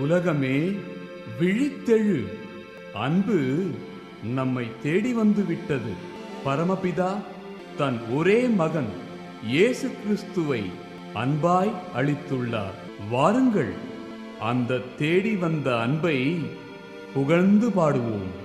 உலகமே விழித்தெழு. அன்பு நம்மை தேடி வந்து விட்டது பரமபிதா தன் ஒரே மகன் இயேசு கிறிஸ்துவை அன்பாய் அளித்துள்ளார். வாருங்கள் அந்த தேடி வந்த அன்பை புகழ்ந்து பாடுவோம்.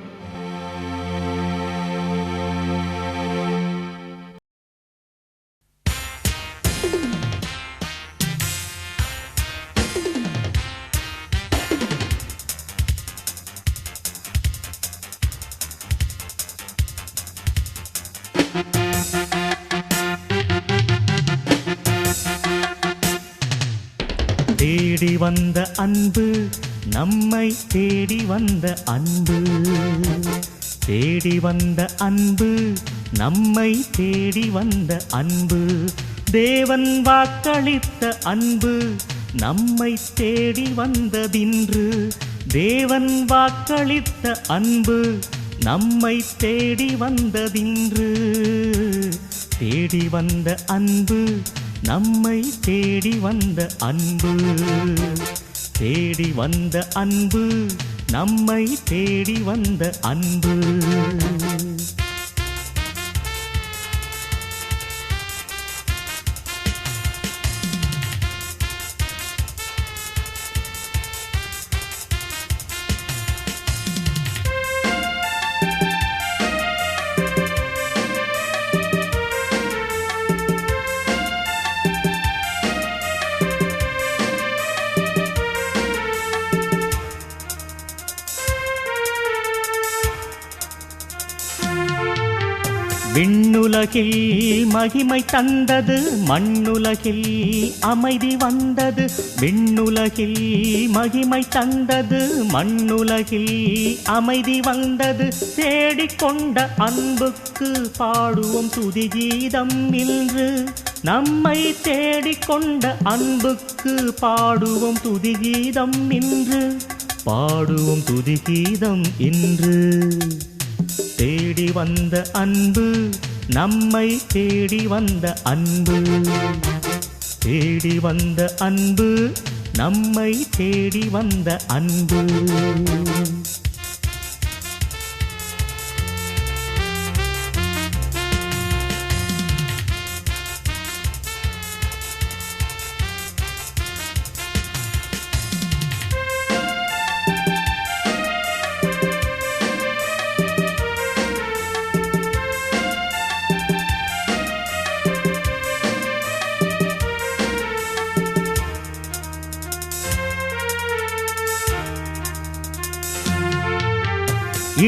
வந்த அன்பு. தேடி வந்த அன்பு நம்மை தேடி வந்த அன்பு. தேவன் வாக்களித்த அன்பு நம்மை தேடி வந்ததின்று. தேவன் வாக்களித்த அன்பு நம்மை தேடி வந்ததின்று. தேடி வந்த அன்பு நம்மை தேடி வந்த அன்பு. தேடி வந்த அன்பு நம்மை தேடி வந்த அன்பு. விண்ணுலகில் மகிமை தந்தது மண்ணுலகில் அமைதி வந்தது விண்ணுலகில் மகிமை தந்தது மண்ணுலகில் அமைதி வந்தது. தேடிக்கொண்ட அன்புக்கு பாடுவோம் துதிகீதம் இன்று. நம்மை தேடிக்கொண்ட அன்புக்கு பாடுவோம் துதிகீதம் இன்று. பாடுவோம் துதிகீதம் இன்று. தேடி வந்த அன்பு நம்மை தேடி வந்த அன்பு. தேடி வந்த அன்பு நம்மை தேடி வந்த அன்பு.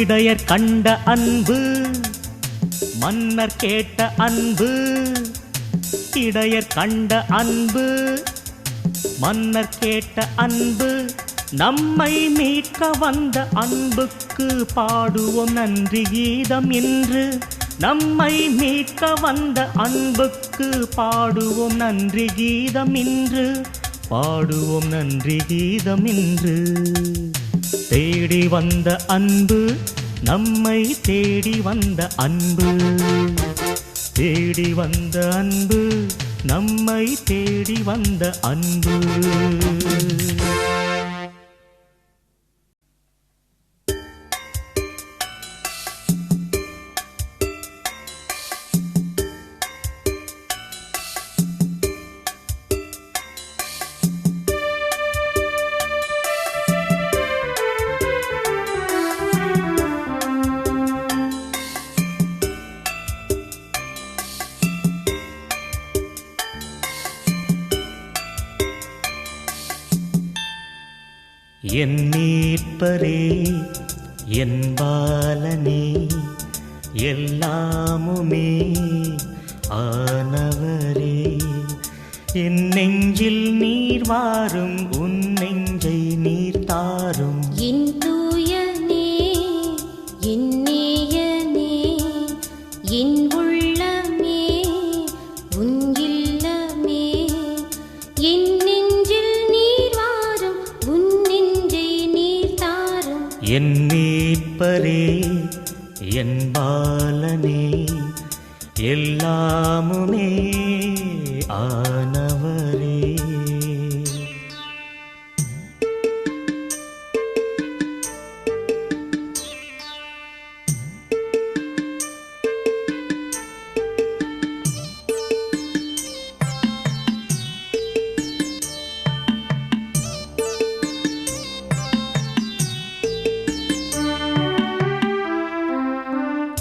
இடையர் கண்ட அன்பு மன்னர் கேட்ட அன்பு இடையர் கண்ட அன்பு மன்னர் கேட்ட அன்பு நம்மை மீட்க வந்த அன்புக்கு பாடுவோம் நன்றி கீதம் என்று நம்மை மீட்க வந்த அன்புக்கு பாடுவோம் நன்றி கீதம் இன்று. பாடுவோம் நன்றி கீதம் என்று தேடி வந்த அன்பு நம்மை தேடி வந்த அன்பு. தேடி வந்த அன்பு நம்மை தேடி வந்த அன்பு. மீட்பரே என் பாலனே எல்லாமுமே ஆனவரே. என் நெஞ்சில் நீர் வாரும் உன்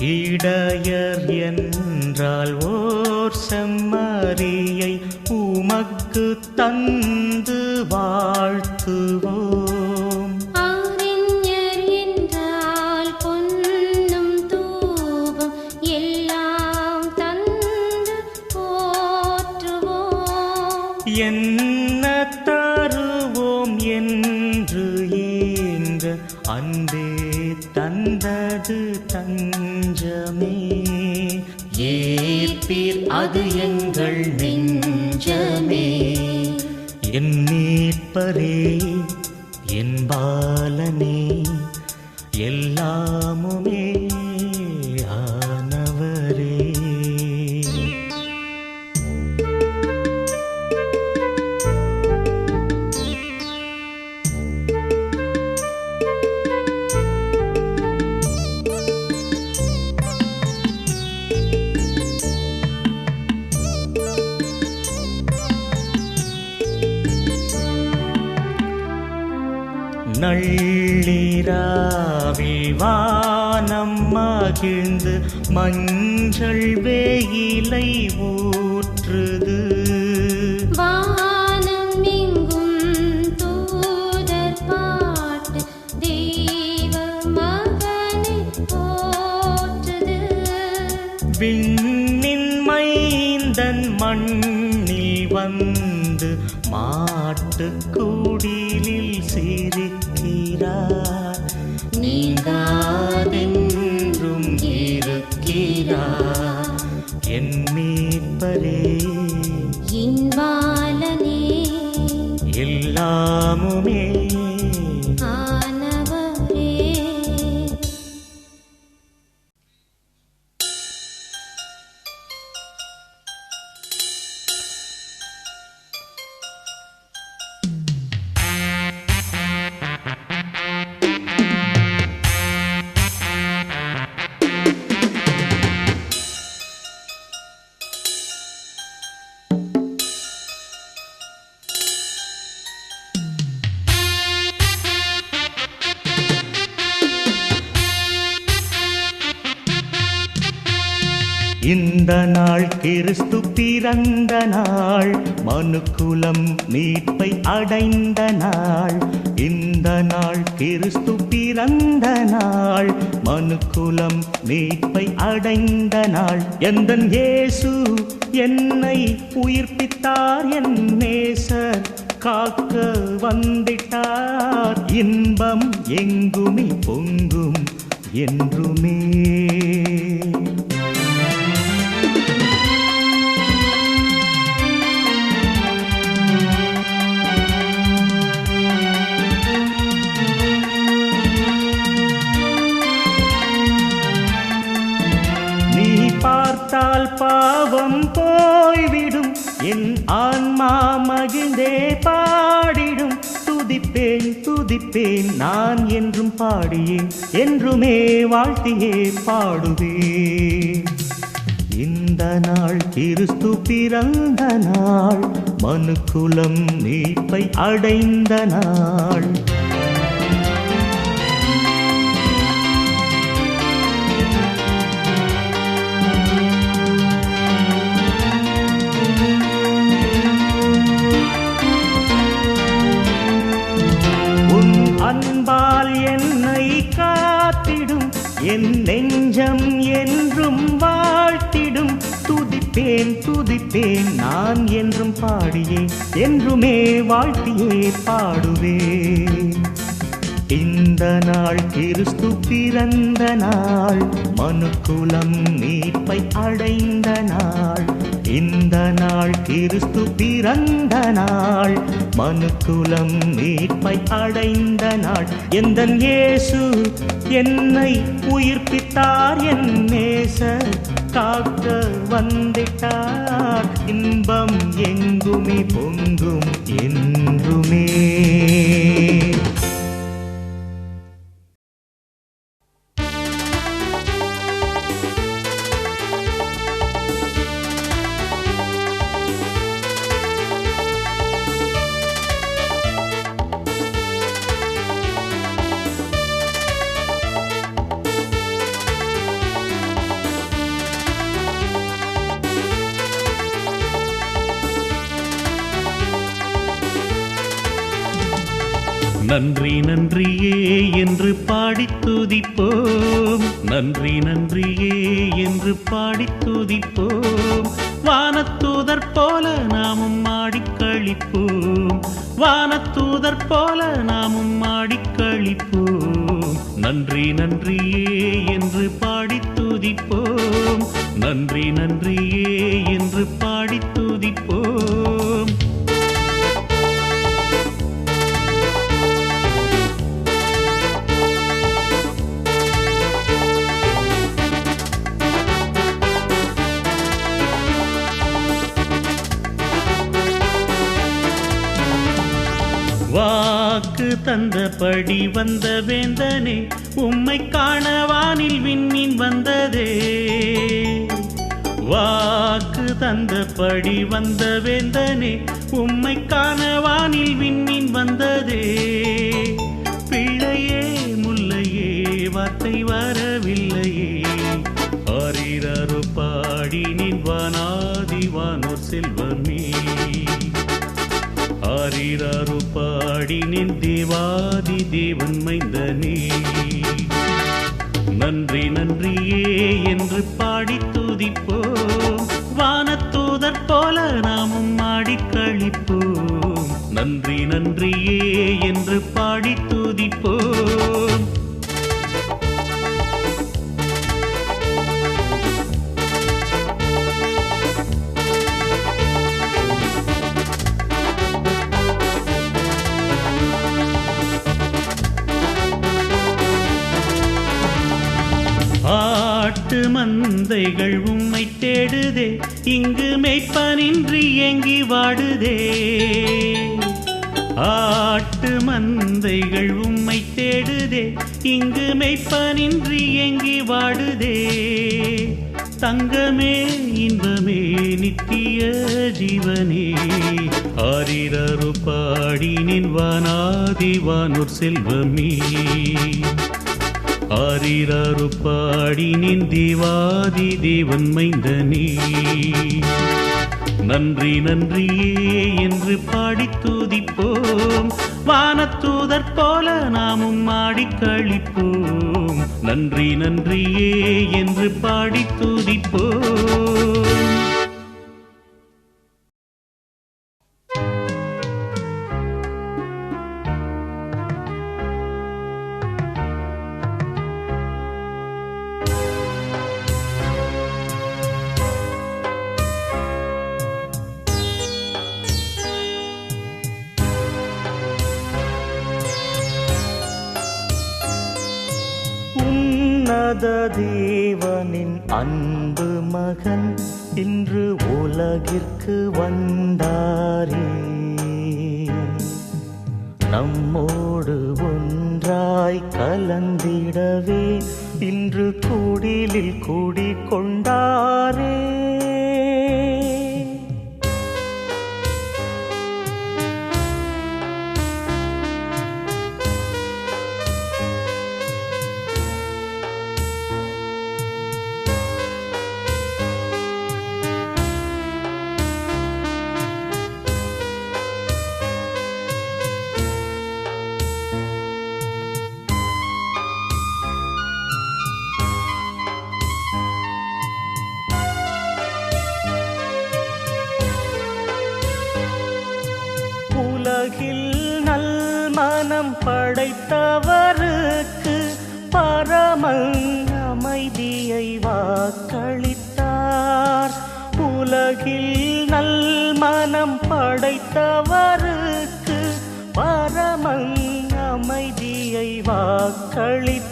இடையர் என்றால் ஓர் செம்மறியை உமக்கு தந்து வாழ்த்துவோம். மீட்பரே மகிழ்ந்து மஞ்சள் வேயிலை ஊற்றுது என் மீட்பரே கிறிஸ்து பிறந்த நாள் மனுக்குலம் மீட்பை அடைந்த நாள். இந்த நாள் கிறிஸ்து பிறந்த நாள் மனுக்குலம் மீட்பை அடைந்த நாள். எந்த இயேசு என்னை உயிர்ப்பித்தார் என் நேசர் காக்க வந்திட்டார். இன்பம் எங்குமே பொங்கும் என்றுமே. பாவம் போய்விடும். என் ஆன்மா மகிழ்ந்தே பாடிடும். துதிப்பேன் துதிப்பேன் நான் என்றும் பாடியேன். என்றுமே வாழ்த்தியே பாடுவேன். இந்த நாள் கிறிஸ்து பிறந்த நாள். மனுக்குலம் மீட்பை அடைந்த நாள். துதிப்பேன் துதிப்பேன் நான் என்றும் பாடியே என்றுமே வாழ்த்தியே பாடுவேன் இந்த நாள் கிறிஸ்து பிறந்த நாள் மனுக்குலம் மீட்பை அடைந்த நாள். இந்த நாள் கிறிஸ்து பிறந்த நாள் மனுக்குலம் மீட்பை அடைந்த நாள். எந்த இயேசு என்னை உயிர்ப்பித்தார் என் நேச காக்க வந்திட்டார். இன்பம் எங்குமே பொங்கும் நன்றி நன்றியே என்று பாடித் துதிப்போம். வானத்தூதர் போல நாமும் ஆடிக் கழிப்போம். வானத்தூதர் போல நாமும் ஆடிக் கழிப்போம். நன்றி நன்றியே என்று பாடித் துதிப்போம். நன்றி நன்றியே என்று பாடித் தந்தபடி வந்த வேந்தனே உம்மை காண வானில் விண்மீன் வந்ததே. வாக்கு தந்தபடி வந்த வேந்தனே உம்மை காண வானில் விண்மீன் வந்ததே. பிள்ளையே முல்லையே வார்த்தை வரவில்லையே. ஆரீரரு பாடி நின்வானாதிவானோர் செல்வமே ஆரீராரு பாடி நின் தேவாதி தேவன் மைந்தனே நன்றி நன்றியே என்று பாடி துதிப்போம். வானத்தூதர் போல நாமும் ஆடி கழிப்போம். நன்றி நன்றியே என்று பாடி துதிப்போம். வாடுதே ஆட்டு மந்தைகள் உம்மை தேடுதே இங்கு மெய்ப்பனின்றி எங்கி வாடுதே. தங்கமே இன்பமே நித்திய ஜீவனே. ஆரிரரு பாடி நின் செல்வமே. ஆரிரரு பாடி நின் தேவாதி தேவன் மைந்தனே. நன்றி நன்றியே என்று பாடி தூதிப்போம். வானத்தூதர் போல நாமும் ஆடி கழிப்போம். நன்றி நன்றியே என்று பாடி தூதிப்போம். உன்னத தேவனின் அன்பு மகன் இன்று உலகிற்கு வந்தாரே. நம்மோடு ஒன்றாய் கலந்திடவே இன்று கூடிலில் கூடிக் கொண்டாரே அவருக்கு பரமன் அமைதியை வாக்களித்தார். உலகில் நல் மனம் படைத்தவருக்கு பரமன் அமைதியை வாக்களித்தார்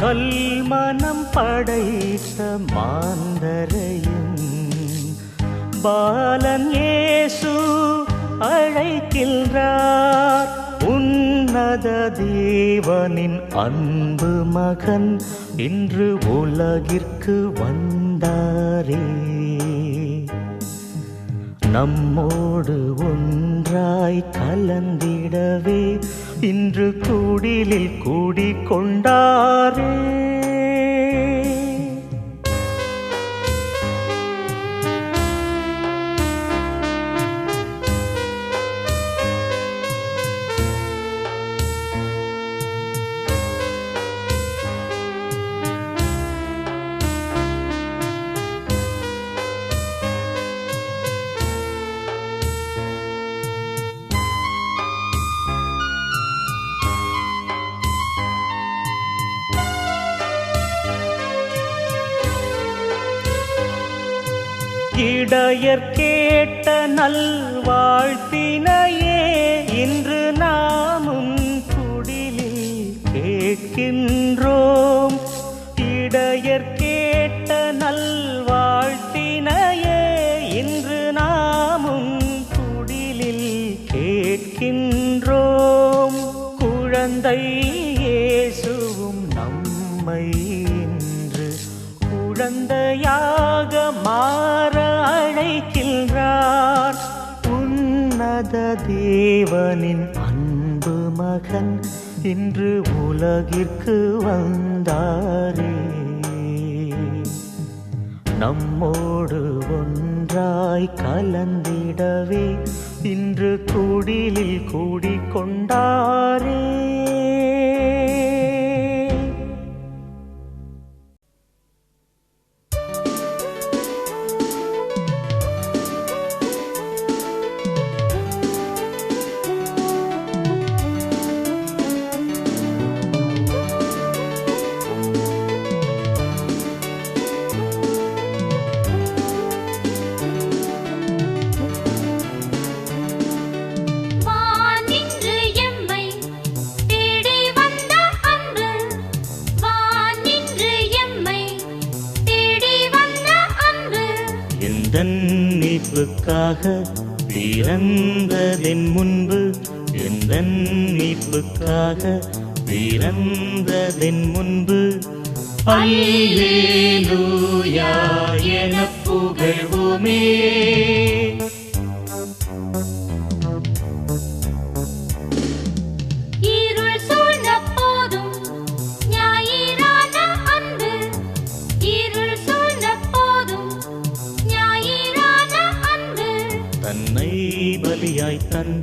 கல்மனம் படைத்த மாந்தரையும் பாலன் ஏசு அழைக்கின்றார். உன்னத தேவனின் அன்பு மகன் இன்று உலகிற்கு வந்தாரே. நம்மோடு ஒன்றாய் கலந்திடவே இன்று கூடிலில் கூடிக்கொண்டாரே. கொண்டாரே நல் கேட்ட நல்வாழ்த்தினையே இன்று நாமும் குடிலில் கேட்கின்றோம். இடையர் கேட்ட நல்வாழ்த்தினையே இன்று நாமும் குடிலில் கேட்கின்றோம். குழந்தை தேவனின் அன்பு மகன் இன்று உலகிற்கு வந்தாரே. நம்மோடு ஒன்றாய் கலந்திடவே இன்று குடிலில் கூடிக்கொண்டார்.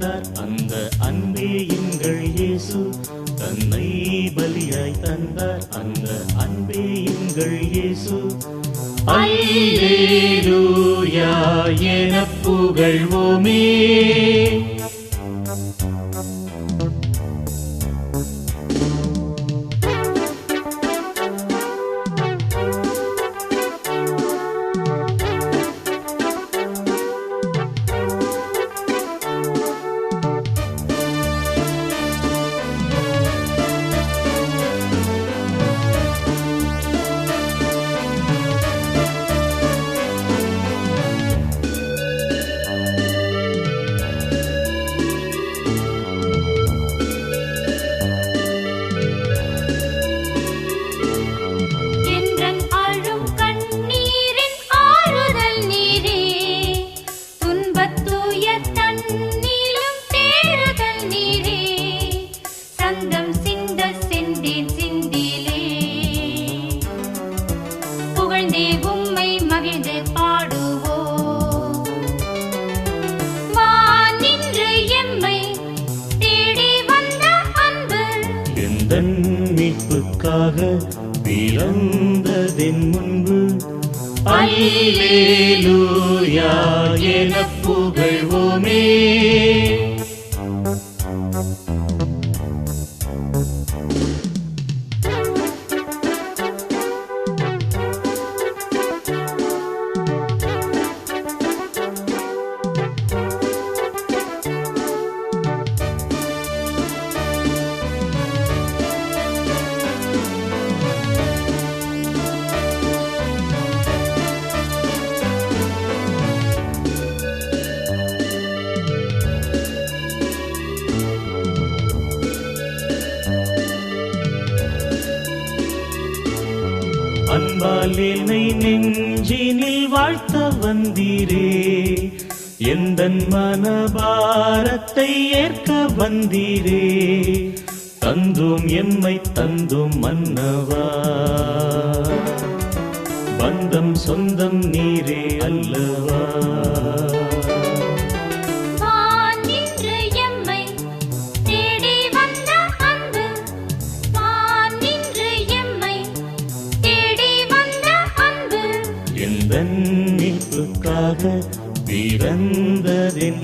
தந்தார். அந்த அன்பே எங்கள் இயேசு. தன்னை பலியாய் தந்தார். அந்த அன்பே எங்கள் இயேசு. அல்லேலூயா என புகழ்வோமே. வந்தீரே. எந்த மனபாரத்தை ஏற்க வந்தீரே. தந்தும் எம்மை தந்தும் மன்னவா. பந்தம் சொந்தம் நீரே அல்லவா. பிறந்ததின்